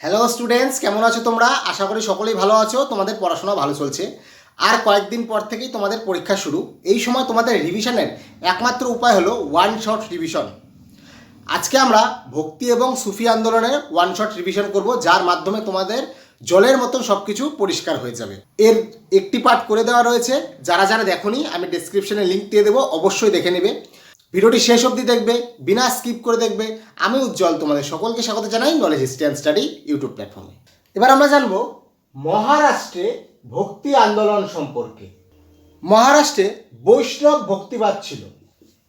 Hello students কেমন আছো তোমরা? আশা করি সকলেই ভালো আছো। তোমাদের পড়াশোনা ভালো চলছে। আর কয়েকদিন পর থেকেই তোমাদের পরীক্ষা শুরু। এই সময় তোমাদের রিভিশনের একমাত্র উপায় হলো ওয়ান শট রিভিশন আজকে আমরা ভক্তি এবং সুফি আন্দোলনের ওয়ান শট রিভিশন করব, যার মাধ্যমে তোমাদের জলের মতন সব কিছু পরিষ্কার হয়ে যাবে। এর একটি পার্ট করে দেওয়া রয়েছে। যারা যারা দেখোনি, আমি ডিসক্রিপশনে লিঙ্ক দিয়ে দেবো, অবশ্যই দেখে নেবে। ভিডিওটি শেষ অবধি দেখবে, বিনা স্কিপ করে দেখবে। আমি উজ্জ্বল, তোমাদের সকলকে স্বাগত জানাই knowledge history and study YouTube প্ল্যাটফর্মে এবার আমরা জানব মহারাষ্ট্রে ভক্তি আন্দোলন সম্পর্কে। মহারাষ্ট্রে বৈষ্ণব ভক্তিবাদ ছিল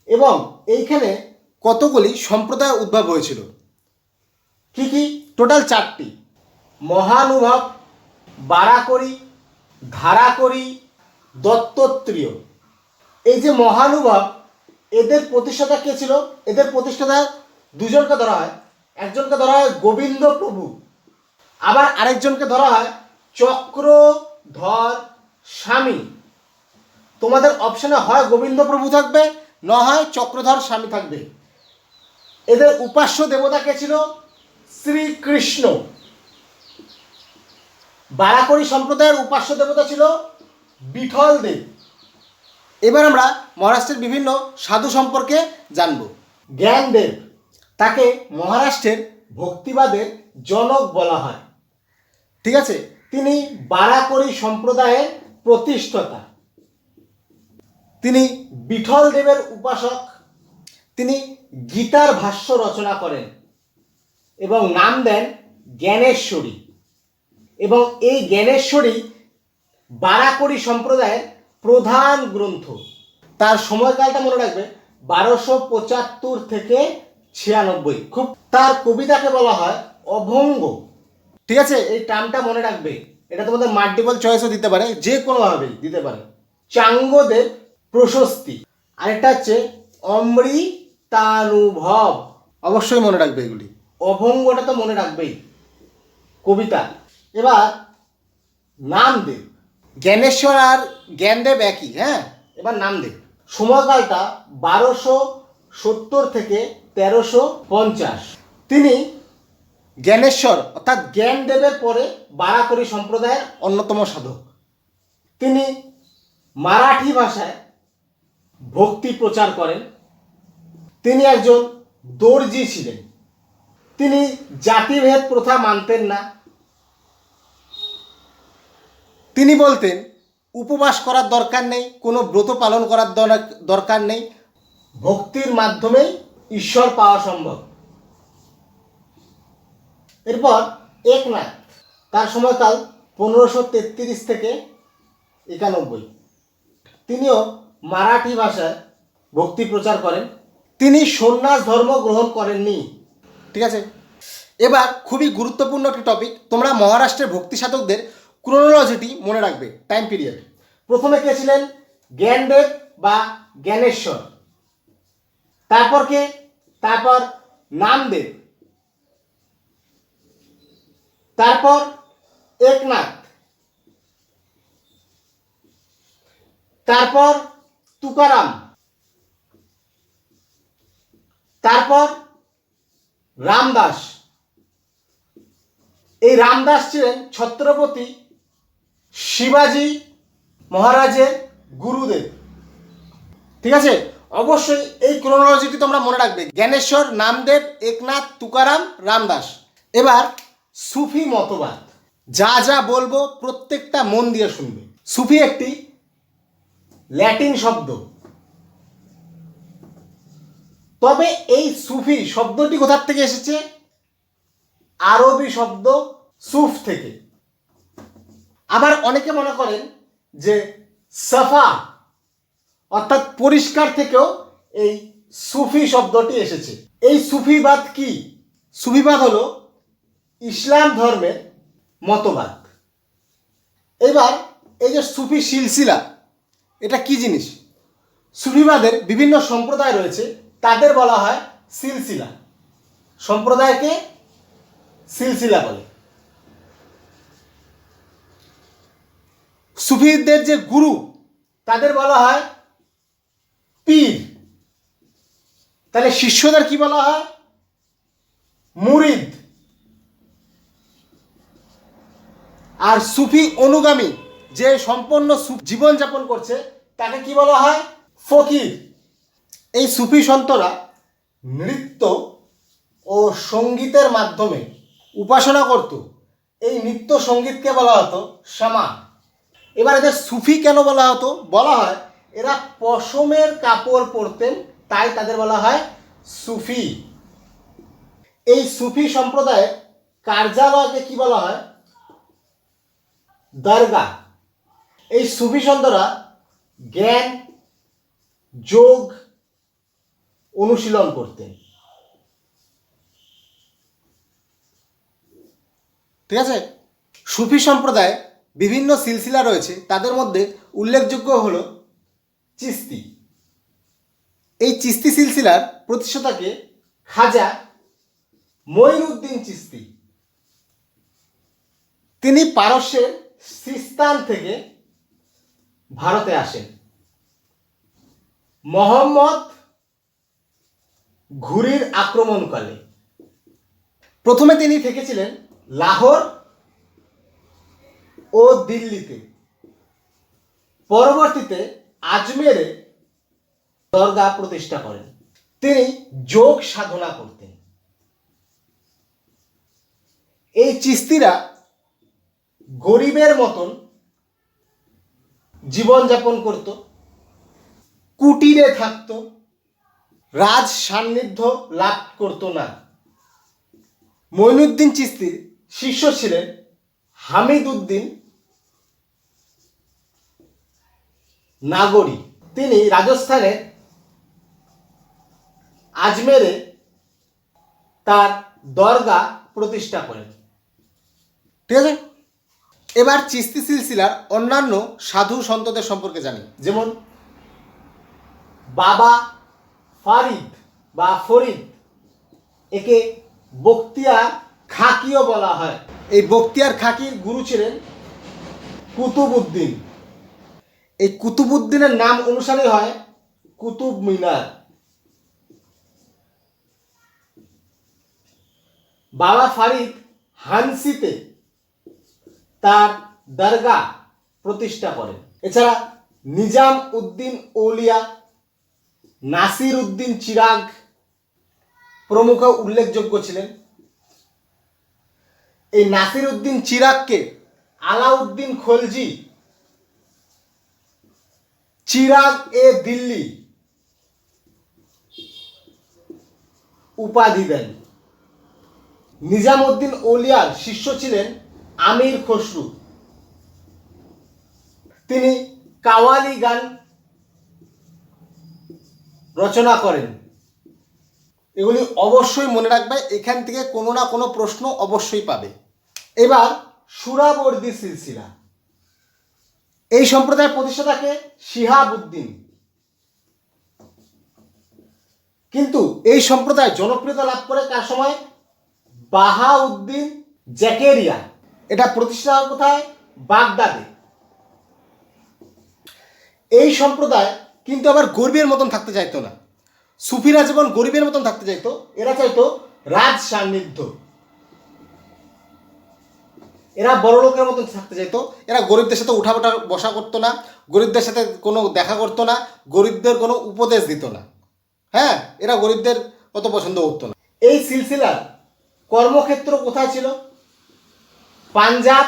এবং এইখানে কতগুলি সম্প্রদায় উদ্ভব হয়েছিল? কি কি? টোটাল চারটি। মহানুভব, বারাকরি, ধারাকরি, দত্তত্রীয়। এই যে মহানুভব এদের প্রতিষ্ঠাতা কে ছিল? এদের প্রতিষ্ঠাতা দুজনকে ধরা হয়। একজনকে ধরা হয় গোবিন্দ প্রভু। আবার আরেকজনকে ধরা হয় চক্রধর স্বামী। তোমাদের অপশনে হয় গোবিন্দ প্রভু থাকবে, না হয় চক্রধর স্বামী থাকবে। এদের উপাস্য দেবতা কে ছিল? শ্রীকৃষ্ণ। বারাকরি সম্প্রদায়ের উপাস্য দেবতা ছিল বিঠল দেব। এবার আমরা মহারাষ্ট্রের বিভিন্ন সাধু সম্পর্কে জানব। জ্ঞানদেব তাকে মহারাষ্ট্রের ভক্তিবাদের জনক বলা হয়। ঠিক আছে? তিনি বারাকরি সম্প্রদায়ের প্রতিষ্ঠাতা। তিনি বিঠল দেবের উপাসক। তিনি গীতার ভাষ্য রচনা করেন এবং নাম দেন জ্ঞানেশ্বরী। এবং এই জ্ঞানেশ্বরী বারাকরি সম্প্রদায়ের প্রধান গ্রন্থ। তার সময়কালটা মনে রাখবে বারোশো পঁচাত্তর থেকে ছিয়ানব্বই। খুব তার কবিতাকে বলা হয় অভঙ্গ। ঠিক আছে, এই টার্মটা মনে রাখবে। এটা তোমাদের মাল্টিপল চয়েসও দিতে পারে, যে কোনোভাবেই দিতে পারে। চাঙ্গদের প্রশস্তি। আরেকটা হচ্ছে অমৃতানুভব। অবশ্যই মনে রাখবে এগুলি। অভঙ্গটা তো মনে রাখবেই। কবিতা। এবার নামদেব। জ্ঞানেশ্বর আর জ্ঞানদেব একই হ্যাঁ? এবার নামদেব সময়কালটা বারোশো সত্তর থেকে তেরোশো পঞ্চাশ। তিনি জ্ঞানেশ্বর, অর্থাৎ জ্ঞানদেবের পরে বারাকরি সম্প্রদায়ের অন্যতম সাধক। তিনি মারাঠি ভাষায় ভক্তি প্রচার করেন। তিনি একজন দর্জি ছিলেন। তিনি জাতিভেদ প্রথা মানতেন না। তিনি বলতেন, উপবাস করার দরকার নেই, কোনো ব্রত পালন করার দর- দরকার নেই। ভক্তির মাধ্যমেই ঈশ্বর পাওয়া সম্ভব। এরপর একনাথ তার সময়কাল পনেরোশো তেত্রিশ থেকে একানব্বই। তিনিও মারাঠি ভাষায় ভক্তি প্রচার করেন। তিনি সন্ন্যাস ধর্ম গ্রহণ করেননি। ঠিক আছে। এবার খুবই গুরুত্বপূর্ণ একটি টপিক তোমরা মহারাষ্ট্রের ভক্তি সাধকদের ক্রোনোলজিটি মনে রাখবে টাইম পিরিয়ড প্রথমে কে ছিলেন? জ্ঞানদেব বা জ্ঞানেশ্বর। তারপর কে? তারপর নামদেব। তারপর একনাথ। তারপর তুকারাম। তারপর রামদাস। এই রামদাস ছিলেন ছত্রপতি শিবাজি মহারাজের গুরুদেব। ঠিক আছে? অবশ্যই এই ক্রোনোলজিটি তোমরা মনে রাখবে। জ্ঞানেশ্বর, নামদেব, একনাথ, তুকারাম, রামদাস। এবার সুফি মতবাদ। যা যা বলব প্রত্যেকটা মন দিয়ে শুনবে। সুফি একটি ল্যাটিন শব্দ। তবে এই সুফি শব্দটি কোথার থেকে এসেছে? আরবি শব্দ সুফ থেকে। আবার অনেকে মনে করেন যে সাফা, অর্থাৎ পরিষ্কার থেকেও এই সুফি শব্দটি এসেছে। এই সুফিবাদ কি? সুফিবাদ হলো ইসলাম ধর্মের মতবাদ। এবার এই যে সুফি সিলসিলা, এটা কি জিনিস? সুফিবাদের বিভিন্ন সম্প্রদায় রয়েছে, তাদের বলা হয় সিলসিলা। সম্প্রদায়কে সিলসিলা বলে। সুফিদের যে গুরু, তাদের বলা হয় পীর। তাহলে শিষ্যদের কি বলা হয়? মুরিদ। আর সুফি অনুগামী, যে সম্পন্ন জীবনযাপন করছে, তাকে কি বলা হয়? ফকির। এই সুফি সন্তরা নৃত্য ও সঙ্গীতের মাধ্যমে উপাসনা করত। এই নৃত্য সঙ্গীতকে বলা হতো শ্যামা এবার এদের সুফি কেন বলা হতো? বলা হয় এরা পশমের কাপড় পরতেন, তাই তাদের বলা হয় সুফি। এই সুফি সম্প্রদায়ের কার্যালয়কে কি বলা হয়? দরগা। এই সুফি সন্তরা জ্ঞান, যোগ, অনুশীলন করতেন। ঠিক আছে? সুফি সম্প্রদায় বিভিন্ন সিলসিলা রয়েছে, তাদের মধ্যে উল্লেখযোগ্য হল চিস্তি। এই চিস্তি সিলসিলার প্রতিষ্ঠাতাকে খাজা মঈনুদ্দিন চিস্তি। তিনি পারস্যের সিস্তান থেকে ভারতে আসেন। মোহাম্মদ ঘুরির আক্রমণকালে। প্রথমে তিনি থেকেছিলেন লাহোর ও দিল্লিতে। পরবর্তীতে আজমেরে দরগা প্রতিষ্ঠা করেন। তিনি যোগ সাধনা করতেন। এই চিস্তিরা গরিবের মতন জীবনযাপন করত, কুটিরে থাকত, রাজ সান্নিধ্য লাভ করত না। মইনুদ্দিন চিস্তির শিষ্য ছিলেন হামিদ উদ্দিন নাগরী। তিনি রাজস্থানে আজমেরে তার দরগা প্রতিষ্ঠা করেন। ঠিক আছে? এবার চিস্তি সিলসিলার অন্যান্য সাধু সন্তদের সম্পর্কে জানি। যেমন বাবা ফারিদ বা ফরিদ একে বক্তিয়ার খাকিও বলা হয়। এই বক্তিয়ার খাকির গুরু ছিলেন কুতুবউদ্দিন। এই কুতুবউদ্দিনের নাম অনুসারে হয় কুতুব মিনার। বাবা ফারিদ হানসিতে তার দরগা প্রতিষ্ঠা করেন। এছাড়া নিজাম উদ্দিন ওলিয়া নাসির উদ্দিন চিরাগ প্রমুখ উল্লেখযোগ্য ছিলেন। এই নাসির উদ্দিন চিরাগকে আলাউদ্দিন খলজি চিরাগ এ দিল্লি। উপাধি দেন। নিজামউদ্দিন ওলিয়ার শিষ্য ছিলেন আমির খসরু। তিনি কাওয়ালি গান রচনা করেন। এগুলি অবশ্যই মনে রাখবে, এখান থেকে কোনো না কোনো প্রশ্ন অবশ্যই পাবে। এবার সুরাবর্দি সিলসিলা। এই সম্প্রদায়ের প্রতিষ্ঠাতাকে শিহাবুদ্দিন। কিন্তু এই সম্প্রদায় জনপ্রিয়তা লাভ করে কার সময়? বাহাউদ্দিন জ্যাকেরিয়া এটা প্রতিষ্ঠা কোথায়? বাগদাদে। এই সম্প্রদায় কিন্তু আবার গরিবের মতন থাকতে চাইতো না। সুফিরা যেমন গরিবের মতন থাকতে চাইতো, এরা চাইতো রাজ সান্নিধ্য এরা বড় লোকের মতন থাকতে চাইতো। এরা গরিবদের সাথে উঠা বসা বসা করতো না, গরিবদের সাথে কোনো দেখা করতো না, গরিবদের কোনো উপদেশ দিত না। হ্যাঁ এরা গরিবদের অত পছন্দ করতো না। এই সিলসিলার কর্মক্ষেত্র কোথায় ছিল? পাঞ্জাব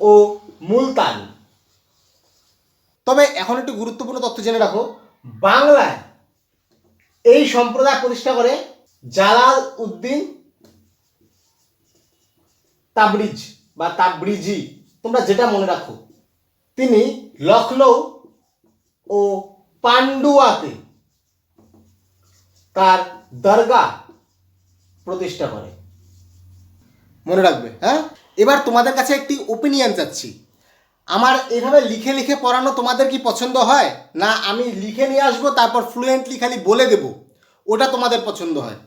ও মুলতান। তবে এখন একটি গুরুত্বপূর্ণ তথ্য জেনে রাখো। বাংলায় এই সম্প্রদায় প্রতিষ্ঠা করে জালাল উদ্দিন তাবরিজ বা তাবরিজি, তোমরা যেটা মনে রাখো, তিনি লখনৌ ও পান্ডুয়াতে তার দরগা প্রতিষ্ঠা করে। মনে রাখবে হ্যাঁ? এবার তোমাদের কাছে একটি ওপিনিয়ন চাচ্ছি। আমার এভাবে লিখে লিখে পড়ানো তোমাদের কি পছন্দ হয়? না, আমি লিখে নিয়ে আসব, তারপর ফ্লুয়েন্টলি খালি বলে দেব। ওটা তোমাদের পছন্দ হয়।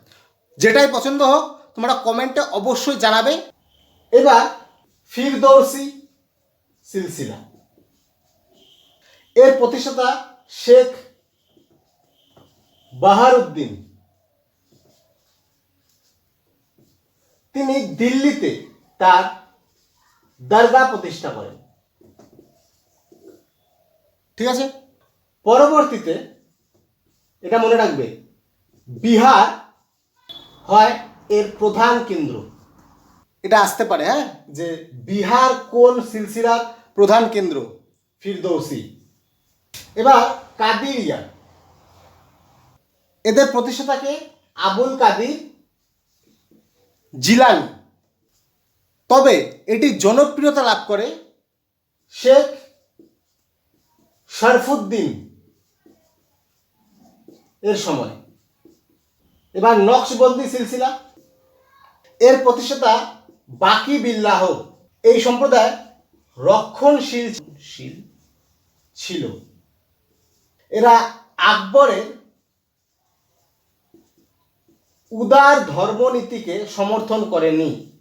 যেটাই পছন্দ হোক, তোমরা কমেন্টে অবশ্যই জানাবে। এবার ফিরদৌসি সিলসিলা। এর প্রতিষ্ঠাতা শেখ বাহারুদ্দিন। তিনি দিল্লিতে তার দরগা প্রতিষ্ঠা করেন। ঠিক আছে? পরবর্তীতে, এটা মনে রাখবে, বিহার হয় এর প্রধান কেন্দ্র। এটা আসতে পারে হ্যাঁ? যে বিহার কোন সিলসিলার প্রধান কেন্দ্র? ফিরদৌসি। এবার কাদিরিয়া এদের প্রতিষ্ঠাতাকে আবুল কাদির জিলানি। তবে এটি জনপ্রিয়তা লাভ করে শেখ শরফুদ্দিন এর সময়। এবার নকশবন্দি সিলসিলা। এর প্রতিষ্ঠাতা বাকি বিল্লাহ এই সম্প্রদায় রক্ষণশীল শীল ছিল। এরা আকবরের উদার ধর্মনীতিকে সমর্থন করেনি।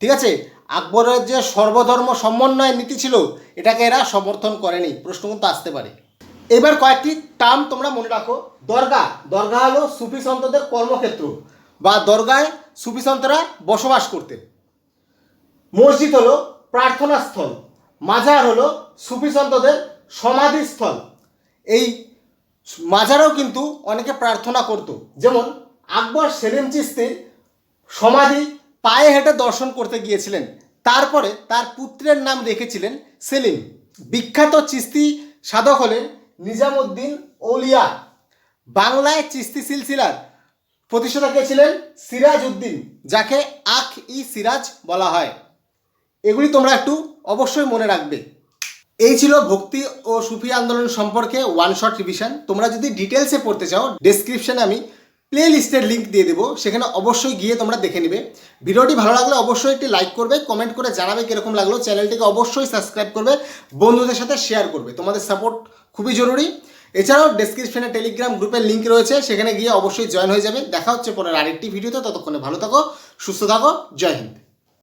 ঠিক আছে? আকবরের যে সর্বধর্ম সমন্বয় নীতি ছিল, এটাকে এরা সমর্থন করেনি। প্রশ্ন কিন্তু আসতে পারে। এবার কয়েকটি টার্ম তোমরা মনে রাখো। দরগা। দরগা হলো সুফি সন্তদের কর্মক্ষেত্র। বা দরগায় সুফিসন্তরা বসবাস করতেন। মসজিদ হলো প্রার্থনা স্থল, মাজার হলো সুফি সন্তদের সমাধিস্থল এই মাজারেও কিন্তু অনেকে প্রার্থনা করত। যেমন আকবর সেলিম চিস্তির সমাধি পায়ে হেঁটে দর্শন করতে গিয়েছিলেন। তারপরে তার পুত্রের নাম রেখেছিলেন সেলিম। বিখ্যাত চিস্তি সাধক হলেন নিজামুদ্দিন ওলিয়া বাংলায় চিস্তি সিলসিলার প্রতিষ্ঠাতা কে ছিলেন? সিরাজ উদ্দিন যাকে আখ ই সিরাজ বলা হয়। এগুলি তোমরা একটু অবশ্যই মনে রাখবে। এই ছিল ভক্তি ও সুফি আন্দোলন সম্পর্কে ওয়ান শট রিভিশন তোমরা যদি ডিটেলসে পড়তে চাও ডেসক্রিপশনে আমি প্লে লিস্টের লিঙ্ক দিয়ে দেবো। সেখানে অবশ্যই গিয়ে তোমরা দেখে নিবে। ভিডিওটি ভালো লাগলে অবশ্যই একটি লাইক করবে কমেন্ট করে জানাবে কীরকম লাগল। চ্যানেলটিকে অবশ্যই সাবস্ক্রাইব করবে, বন্ধুদের সাথে শেয়ার করবে। তোমাদের সাপোর্ট খুবই জরুরি। এছাড়াও ডেসক্রিপশনে টেলিগ্রাম গ্রুপের লিঙ্ক রয়েছে, সেখানে গিয়ে অবশ্যই জয়েন হয়ে যাবে। দেখা হচ্ছে পরের আরেকটি ভিডিওতে ততক্ষণে ভালো থাকো, সুস্থ থাকো, জয় হিন্দ।